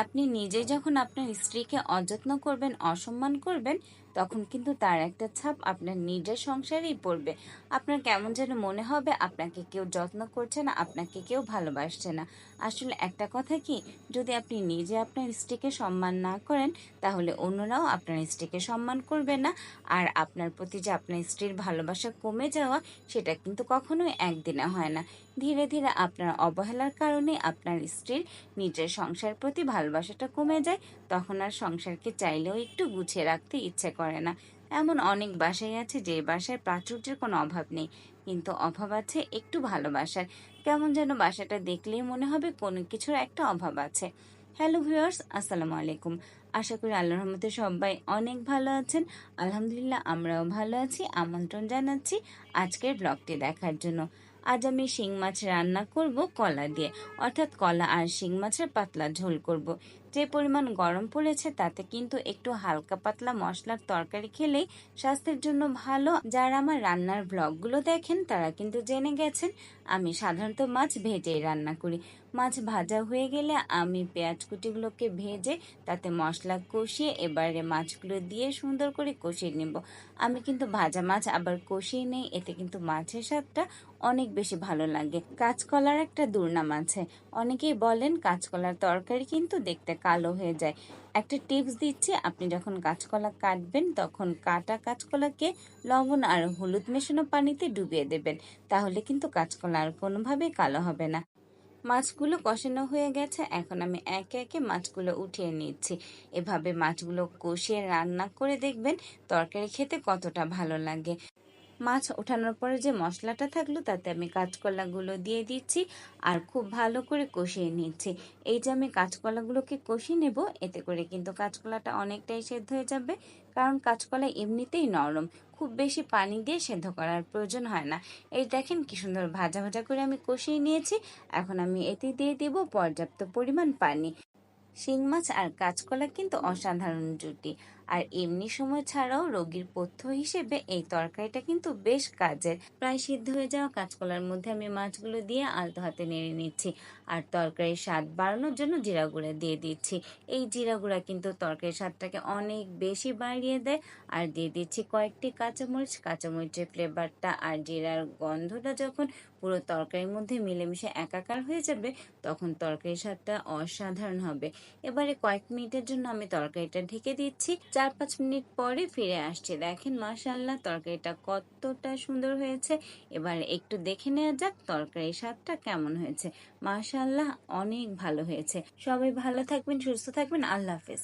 আপনি নিজে যখন আপনার স্ত্রীকে অযত্ন করবেন, অসম্মান করবেন, তখন কিন্তু তার একটা ছাপ আপনার নিজের সংসারেই পড়বে। আপনার কেমন যেন মনে হবে, আপনাকে কেউ যত্ন করছে না, আপনাকে কেউ ভালোবাসছে না। আসলে একটা কথা কি, যদি আপনি নিজে আপনার স্ত্রীকে সম্মান না করেন, তাহলে অন্যরাও আপনার স্ত্রীকে সম্মান করবে না। আর আপনার প্রতি যে আপনার স্ত্রীর ভালোবাসা কমে যাওয়া, সেটা কিন্তু কখনোই একদিনে হয় না। ধীরে ধীরে আপনার অবহেলার কারণে আপনার স্ত্রীর নিজের সংসার প্রতি ভালোবাসাটা কমে যায়, তখন আর সংসারকে চাইলেও একটু গুছিয়ে রাখতে ইচ্ছে করে না। এমন অনেক বাসাই আছে যে বাসায় প্রাচুর্যের কোনো অভাব নেই, কিন্তু অভাব আছে একটু ভালোবাসার। কেমন যেন বাসাটা দেখলেই মনে হবে কোনো কিছুর একটা অভাব আছে। হ্যালো ভিউয়ার্স, আসসালামু আলাইকুম। আশা করি আল্লাহর রহমতে সবাই অনেক ভালো আছেন। আলহামদুলিল্লাহ আমরাও ভালো আছি। আমন্ত্রণ জানাচ্ছি আজকের ব্লগটি দেখার জন্য। আজ আমি শিং মাছ রান্না করব কলা দিয়ে অর্থাৎ কলা আর শিং মাছের পাতলা ঝোল করব। যে পরিমাণ গরম পড়েছে, তাতে কিন্তু একটু হালকা পাতলা মশলার তরকারি খেলেই স্বাস্থ্যের জন্য ভালো। যারা আমার রান্নার ব্লগগুলো দেখেন, তারা কিন্তু জেনে গেছেন, আমি সাধারণত মাছ ভেজেই রান্না করি। মাছ ভাজা হয়ে গেলে আমি পেঁয়াজ কুটিগুলোকে ভেজে তাতে মশলা কষিয়ে এবারে মাছগুলো দিয়ে সুন্দর করে কষিয়ে নেব। আমি কিন্তু ভাজা মাছ আবার কষিয়ে নেই, এতে কিন্তু মাছের স্বাদটা অনেক বেশি ভালো লাগে। কাঁচকলার একটা দুর্নাম আছে। অনেকেই বলেন কাঁচকলার তরকারি কিন্তু দেখতে কালো হয়ে যায়। একটা টিপস দিচ্ছি, আপনি যখন কাঁচকলা কাটবেন, তখন কাটা কাঁচকলাকে লবণ আর হলুদ মেশানো পানিতে ডুবিয়ে দেবেন। তাহলে কিন্তু কাঁচকলা আর কোনোভাবেই কালো হবে না। মাছগুলো কষানো হয়ে গেছে, এখন আমি একে একে মাছগুলো উঠিয়ে নিচ্ছি। এভাবে মাছগুলো কষিয়ে রান্না করে দেখবেন তরকারি খেতে কতটা ভালো লাগে। মাছ ওঠানোর পরে যে মশলাটা থাকল, তাতে আমি কাঁচকলাগুলো দিয়ে দিচ্ছি আর খুব ভালো করে কষিয়ে নিচ্ছি। এই যে আমি কাঁচকলাগুলোকে কষিয়ে নেব, এতে করে কিন্তু কাঁচকলাটা অনেকটাই সেদ্ধ হয়ে যাবে, কারণ কাঁচকলা এমনিতেই নরম। খুব বেশি পানি দিয়ে সেদ্ধ করার প্রয়োজন হয় না। এই দেখেন কি সুন্দর ভাজা ভাজা করে আমি কষিয়ে নিয়েছি। এখন আমি এতে দিয়ে দেব পর্যাপ্ত পরিমাণ পানি। শিং মাছ আর কাঁচকলা কিন্তু অসাধারণ জুটি। আর এমনি সময় ছাড়াও রোগীর পথ্য হিসেবে এই তরকারিটা কিন্তু বেশ কাজের। প্রায় সিদ্ধ হয়ে যাওয়া কাঁচকলার মধ্যে আমি মাছগুলো দিয়ে আলতো হাতে নেড়ে নিচ্ছি আর তরকারির স্বাদ বাড়ানোর জন্য জিরা গুঁড়া দিয়ে দিচ্ছি। এই জিরা গুঁড়া কিন্তু তরকারির স্বাদটাকে অনেক বেশি বাড়িয়ে দেয় আর দিয়ে দিচ্ছি কয়েকটি কাঁচামরিচ। কাঁচামরিচের ফ্লেভারটা আর জিরার গন্ধটা যখন পুরো তরকারির মধ্যে মিলেমিশে একাকার হয়ে যাবে, তখন তরকারির স্বাদটা অসাধারণ হবে। এবারে কয়েক মিনিটের জন্য আমি তরকারিটা ঢেকে দিচ্ছি। চার পাঁচ মিনিট পরে ফিরে আসছি। দেখেন মাশাল্লাহ তরকারিটা কতটা সুন্দর হয়েছে। এবার একটু দেখে নেওয়া যাক তরকারির স্বাদটা কেমন হয়েছে। মাশাল্লাহ অনেক ভালো হয়েছে। সবাই ভালো থাকবেন, সুস্থ থাকবেন। আল্লাহ হাফেজ।